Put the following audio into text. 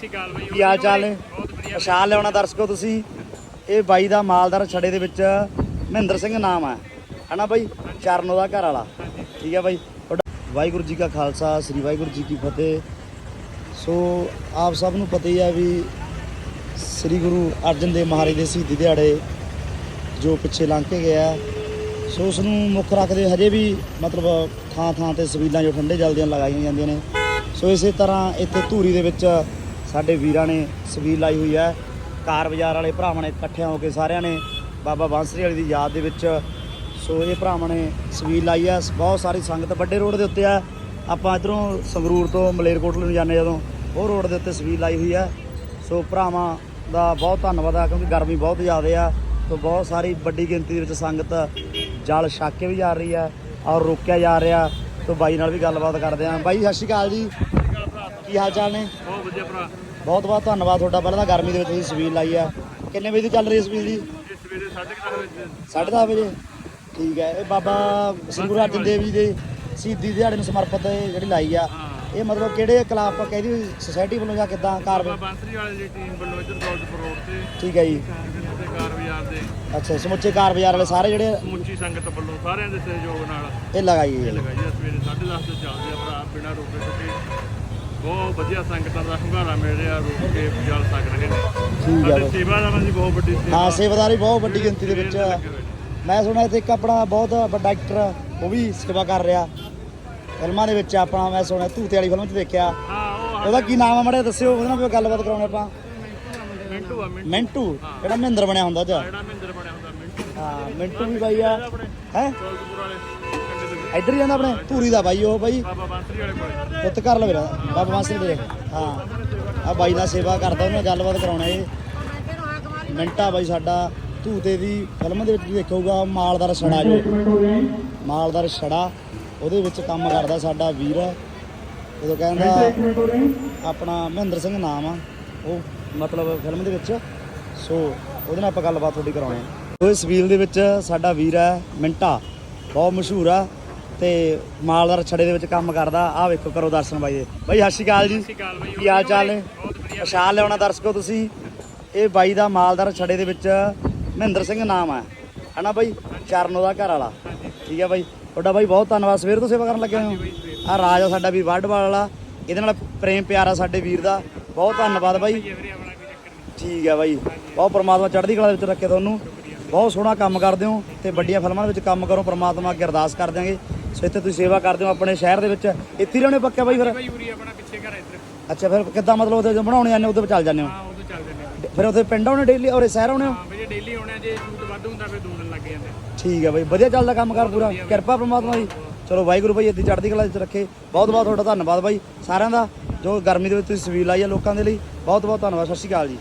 ਕੀ ਹਾਲ ਚਾਲ ਨੇ? ਪਛਾਣ ਲਿਆਉਣਾ ਦਰਸ਼ਕੋ ਤੁਸੀਂ। ਇਹ ਬਾਈ ਦਾ ਮਾਲਦਾਰ ਛੜੇ ਦੇ ਵਿੱਚ ਮਹਿੰਦਰ ਸਿੰਘ ਨਾਮ ਹੈ। ਹਨਾ ਬਾਈ? ਚਰਨੋ ਦਾ ਘਰ ਵਾਲਾ। ਠੀਕ ਹੈ ਬਾਈ? ਤੁਹਾਡਾ ਵਾਹਿਗੁਰੂ ਜੀ ਕਾ ਖਾਲਸਾ, ਸ੍ਰੀ ਵਾਹਿਗੁਰੂ ਜੀ ਕੀ ਫਤਿਹ। ਸੋ ਆਪ ਸਭ ਨੂੰ ਪਤਾ ਹੀ ਹੈ ਵੀ ਸ੍ਰੀ ਗੁਰੂ ਅਰਜਨ ਦੇਵ ਮਹਾਰਾਜ ਦੇ ਸ਼ਹੀਦੀ ਦਿਹਾੜੇ ਜੋ ਪਿੱਛੇ ਲੰਘ ਕੇ ਗਿਆ ਸੋ ਉਸ ਨੂੰ ਮੁੱਖ ਰੱਖਦੇ ਹਜੇ ਵੀ ਮਤਲਬ ਥਾਂ ਥਾਂ ਤੇ ਸਬੀਲਾਂ ਜੋ ਠੰਡੇ ਜਲਦੀਆਂ ਲਗਾਈਆਂ ਜਾਂਦੀਆਂ ਨੇ। ਸੋ ਇਸੇ ਤਰ੍ਹਾਂ ਇੱਥੇ ਧੂਰੀ ਦੇ ਵਿੱਚ ਸਾਡੇ ਵੀਰਾਂ ਨੇ ਸਵੀਰ ਲਾਈ ਹੋਈ ਹੈ। ਕਾਰ ਬਾਜ਼ਾਰ ਵਾਲੇ ਭਰਾਵਾਂ ਨੇ ਇਕੱਠਿਆਂ ਹੋ ਕੇ ਸਾਰਿਆਂ ਨੇ ਬਾਬਾ ਬਾਂਸਰੀ ਵਾਲੀ ਦੀ ਯਾਦ ਦੇ ਵਿੱਚ ਸੋ ਇਹ ਭਰਾਵਾਂ ਨੇ ਸਵੀਰ ਲਾਈ ਹੈ। ਬਹੁਤ ਸਾਰੀ ਸੰਗਤ ਵੱਡੇ ਰੋਡ ਦੇ ਉੱਤੇ ਆ ਆਪਾਂ ਇਧਰੋਂ ਸੰਗਰੂਰ ਤੋਂ ਮਲੇਰਕੋਟਲੇ ਨੂੰ ਜਾਂਦੇ ਜਦੋਂ, ਉਹ ਰੋਡ ਦੇ ਉੱਤੇ ਸਵੀਰ ਲਾਈ ਹੋਈ ਹੈ। ਸੋ ਭਰਾਵਾਂ ਦਾ ਬਹੁਤ ਧੰਨਵਾਦ ਆ, ਕਿਉਂਕਿ ਗਰਮੀ ਬਹੁਤ ਜ਼ਿਆਦਾ ਆ। ਸੋ ਬਹੁਤ ਸਾਰੀ ਵੱਡੀ ਗਿਣਤੀ ਦੇ ਵਿੱਚ ਸੰਗਤ ਜਲ ਛੱਕ ਕੇ ਵੀ ਜਾ ਰਹੀ ਆ ਔਰ ਰੋਕਿਆ ਜਾ ਰਿਹਾ। ਸੋ ਬਾਈ ਨਾਲ ਵੀ ਗੱਲਬਾਤ ਕਰਦੇ ਆਂ ਬਾਈ, ਸਤਿ ਸ਼੍ਰੀ ਅਕਾਲ ਜੀ। ਕੀ ਹਾਲ ਚਾਲ ਨੇ? ਬਹੁਤ ਵਧੀਆ ਭਰਾ। ਬਹੁਤ ਬਹੁਤ ਧੰਨਵਾਦ ਤੁਹਾਡਾ। ਪਹਿਲਾਂ ਤਾਂ ਗਰਮੀ ਦੇ ਵਿੱਚ ਤੁਸੀਂ ਸਬੀਲ ਲਾਈ ਆ। ਕਿੰਨੇ ਵਜੇ ਦੀ ਚੱਲ ਰਹੀ ਹੈ ਸਬੀਲ ਜੀ? ਸਵੇਰੇ 7:30 ਵਜੇ। 10:30 ਵਜੇ? ਠੀਕ ਹੈ। ਇਹ ਬਾਬਾ ਗੁਰੂ ਅਰਜਨ ਦੇਵ ਜੀ ਦੇ ਸ਼ਹੀਦੀ ਦਿਹਾੜੇ ਨੂੰ ਸਮਰਪਿਤ ਜਿਹੜੀ ਲਾਈ ਆ। ਹਾਂ। ਇਹ ਮਤਲਬ ਕਿਹੜੇ ਕਲਾਬ ਆਪਾਂ ਕਹਿਦੀ ਸੁਸਾਇਟੀ ਵੱਲੋਂ ਜਾਂ ਕਿਦਾਂ ਬਾਬਾ ਕਾਰਵਾਈ ਬਾਂਸਰੀ ਵਾਲੇ ਦੀ ਟੀਮ ਵੱਲੋਂ ਇੱਧਰ ਦੌਲਤਪੁਰ ਰੋਡ ਤੇ। ਠੀਕ ਹੈ ਜੀ। ਕਾਰ ਬਾਜ਼ਾਰ ਦੇ। ਅੱਛਾ ਸਮੁੱਚੇ ਕਾਰ ਬਾਜ਼ਾਰ ਵਾਲੇ ਸਾਰੇ ਜਿਹੜੇ ਸਮੁੱਚੀ ਸੰਗਤ ਵੱਲੋਂ ਸਾਰਿਆਂ ਦੇ ਸਹਿਯੋਗ ਨਾਲ ਇਹ ਲਗਾਈ ਹੈ। ਇਹ ਲਗਾਈ ਆ। ਸਵੇਰੇ 10:30 ਤੋਂ ਚੱਲਦੇ ਆ ਭਰਾ ਬਿਨਾਂ ਰੋਕੇ ਟੋਕੇ ਬਹੁਤ ਵਧੀਆ ਸੰਗਤਾਂ ਦਾ ਹੁੰਗਾਰਾ ਮਿਲ ਰਿਹਾ ਰੋਕ ਕੇ ਜਲ ਸਕ ਰਹੇ ਨੇ। ਠੀਕ ਹੈ ਸਾਡੇ ਬਾਈ। ਸੇਵਾਦਾਰਾਂ ਦੀ ਬਹੁਤ ਵੱਡੀ ਸੇਵਾ। ਹਾਂ ਸੇਵਾਦਾਰੀ ਬਹੁਤ ਵੱਡੀ ਗਿਣਤੀ ਦੇ ਵਿੱਚ। ਮੈਂ ਸੁਣਿਆ ਇੱਥੇ ਇੱਕ ਆਪਣਾ ਬਹੁਤ ਵੱਡਾ ਐਕਟਰ ਉਹ ਵੀ ਸੇਵਾ ਕਰ ਰਿਹਾ। ਫਿਲਮਾਂ ਦੇ ਵਿੱਚ ਆਪਣਾ ਮੈਂ ਸੁਣਿਆ ਧੂਤੇ ਵਾਲੀ ਫਿਲਮ 'ਚ ਦੇਖਿਆ। ਹਾਂ ਉਹ ਉਹਦਾ ਕੀ ਨਾਮ ਆ ਮੜੇ ਦੱਸਿਓ ਉਹਦੇ ਨਾਲ ਵੀ ਗੱਲਬਾਤ ਕਰਾਉਣੇ ਆਪਾਂ। ਮਿੰਟੂ ਆ ਮਿੰਟੂ। ਮਿੰਟੂ? ਜਿਹੜਾ ਮਹਿੰਦਰ ਬਣਿਆ ਹੁੰਦਾ ਚ ਜਿਹੜਾ ਮਹਿੰਦਰ ਬਣਿਆ ਹੁੰਦਾ ਮਿੰਟੂ। ਹਾਂ ਮਿੰਟੂ ਵੀ ਬਾਈ ਆ। ਹੈ? ਵਾਲੇ। ਇੱਧਰ ਹੀ ਜਾਂਦਾ ਆਪਣੇ? ਧੂਰੀ ਦਾ ਬਾਈ ਉਹ ਬਾਈ। ਬਾਬਾ ਬਾਂਸਰੀ ਵਾਲੇ ਕੋਲ। ਪੁੱਤ ਕਰ ਲਵੇ ਬਾਬਾ ਬਾਂਸਰੀ ਦੇ। ਹਾਂ। ਆ ਬਾਈ ਨਾਲ ਸੇਵਾ ਕਰਦਾ ਉਹਨੇ ਗੱਲਬਾਤ ਕਰਾਉਣਾ ਇਹ। ਮਿੰਟਾ ਬਾਈ ਸਾਡਾ। ਧੂਤੇ ਦੀ ਫਿਲਮ ਦੇ ਵਿੱਚ ਵੀ ਦੇਖੋਗਾ ਮਾਲਦਾਰ ਛੜਾ ਜੋ। ਮਾਲਦਾਰ ਛੜਾ ਉਹਦੇ ਵਿੱਚ ਕੰਮ ਕਰਦਾ ਸਾਡਾ ਵੀਰ। ਜਦੋਂ ਕਹਿੰਦਾ ਆਪਣਾ ਮਹਿੰਦਰ ਸਿੰਘ ਨਾਮ ਆ। ਉਹ ਮਤਲਬ ਫਿਲਮ ਦੇ ਵਿੱਚ। ਸੋ ਉਹਦੇ ਨਾਲ ਆਪਾਂ ਗੱਲਬਾਤ ਤੁਹਾਡੀ ਕਰਾਉਣੀ ਆ। ਉਹ ਸਵੀਲ ਦੇ ਵਿੱਚ ਸਾਡਾ ਵੀਰ ਹੈ ਮਿੰਟਾ। ਬਹੁਤ ਮਸ਼ਹੂਰ ਆ। ਤੇ ਮਾਲਦਾਰ ਛੜੇ ਦੇ ਵਿੱਚ ਕੰਮ ਕਰਦਾ। ਆ ਵੇਖੋ ਕਰੋ ਦਰਸ਼ਨ ਬਾਈ ਦੇ। ਬਾਈ ਸਤਿ ਸ਼੍ਰੀ ਅਕਾਲ ਜੀ। ਕੀ ਹਾਲ ਚਾਲ ਨੇ? ਪਛਾਣ ਲਿਆਉਣਾ ਦਰਸ਼ਕੋ ਤੁਸੀਂ। ਇਹ ਬਾਈ ਦਾ ਮਾਲਦਾਰ ਛੜੇ ਦੇ ਵਿੱਚ ਮਹਿੰਦਰ ਸਿੰਘ ਨਾਮ ਹੈ ਹਨਾ ਬਾਈ? ਚਰਨ ਉਹਦਾ ਘਰ ਵਾਲਾ। ਠੀਕ ਹੈ ਬਾਈ। ਤੁਹਾਡਾ ਬਾਈ ਬਹੁਤ ਧੰਨਵਾਦ। ਸਵੇਰ ਤੋਂ ਸੇਵਾ ਕਰਨ ਲੱਗੇ ਹੋ? ਆ ਰਾਜ ਆ ਸਾਡਾ ਵੀ ਵਰਡਵਾਲ ਵਾਲਾ। ਇਹਦੇ ਨਾਲ ਪ੍ਰੇਮ ਪਿਆਰ ਆ ਸਾਡੇ ਵੀਰ ਦਾ। ਬਹੁਤ ਧੰਨਵਾਦ ਬਾਈ। ਵੀਰੇ ਠੀਕ ਹੈ ਬਾਈ। ਬਹੁਤ ਪ੍ਰਮਾਤਮਾ ਚੜ੍ਹਦੀ ਕਲਾ ਦੇ ਵਿੱਚ ਰੱਖੇ ਤੁਹਾਨੂੰ। ਬਹੁਤ ਸੋਹਣਾ ਕੰਮ ਕਰਦੇ ਹੋ ਤੇ ਵੱਡੀਆਂ ਫਿਲਮਾਂ ਦੇ ਵਿੱਚ ਕੰਮ ਕਰੋ। ਪ੍ਰਮਾਤਮਾ ਅੱਗੇ ਅਰਦਾਸ ਕਰ ਦਿਆਂਗੇ। ਸੋ ਇੱਥੇ ਤੁਸੀਂ ਸੇਵਾ ਕਰਦੇ ਹੋ ਆਪਣੇ ਸ਼ਹਿਰ ਦੇ ਵਿੱਚ। ਇੱਥੇ ਹੀ ਰਹਿਣੇ ਪੱਕਾ ਬਾਈ ਫਿਰ? ਬਾਈ ਉਰੀ ਆਪਣਾ ਪਿੱਛੇ ਘਰ ਇੱਧਰ। ਅੱਛਾ ਫਿਰ ਕਿੱਦਾਂ ਮਤਲਬ ਉਹਦੇ ਜਦੋਂ ਬਣਾਉਣੇ ਜਾਂਦੇ ਉਹਦੇ ਵਿੱਚ ਚੱਲ ਜਾਂਦੇ ਹੋ? ਹਾਂ ਉਦੋਂ ਚੱਲਦੇ ਨੇ ਫਿਰ ਉੱਥੇ ਪਿੰਡ ਆਉਣੇ ਡੇਲੀ ਔਰ ਸ਼ਹਿਰ ਆਉਣੇ ਹੋ? ਹਾਂ ਬਈ ਡੇਲੀ ਆਉਣਾ ਜੇ ਸੂਟ ਵੱਧ ਹੁੰਦਾ ਫਿਰ ਦੋ ਦਿਨ ਲੱਗ ਜਾਂਦੇ ਠੀਕ ਹੈ ਬਾਈ ਵਧੀਆ ਚੱਲਦਾ ਕੰਮ ਕਰ ਪੂਰਾ। ਕਿਰਪਾ ਪ੍ਰਮਾਤਮਾ ਦੀ। ਚਲੋ ਵਾਹਿਗੁਰੂ ਭਾਈ ਇੱਦੀ ਚੜ੍ਹਦੀ ਕਲਾ ਵਿੱਚ ਰੱਖੇ। ਬਹੁਤ ਬਹੁਤ ਤੁਹਾਡਾ ਧੰਨਵਾਦ ਬਾਈ ਸਾਰਿਆਂ ਦਾ ਜੋ ਗਰਮੀ ਦੇ ਵਿੱਚ ਤੁਸੀਂ ਸਵੀਲ ਆਈ ਹੈ ਲੋਕਾਂ ਦੇ ਲਈ। ਬਹੁਤ ਬਹੁਤ ਧੰਨਵਾਦ ਸਤਿ ਸ਼੍ਰੀ ਅਕਾਲ ਜੀ।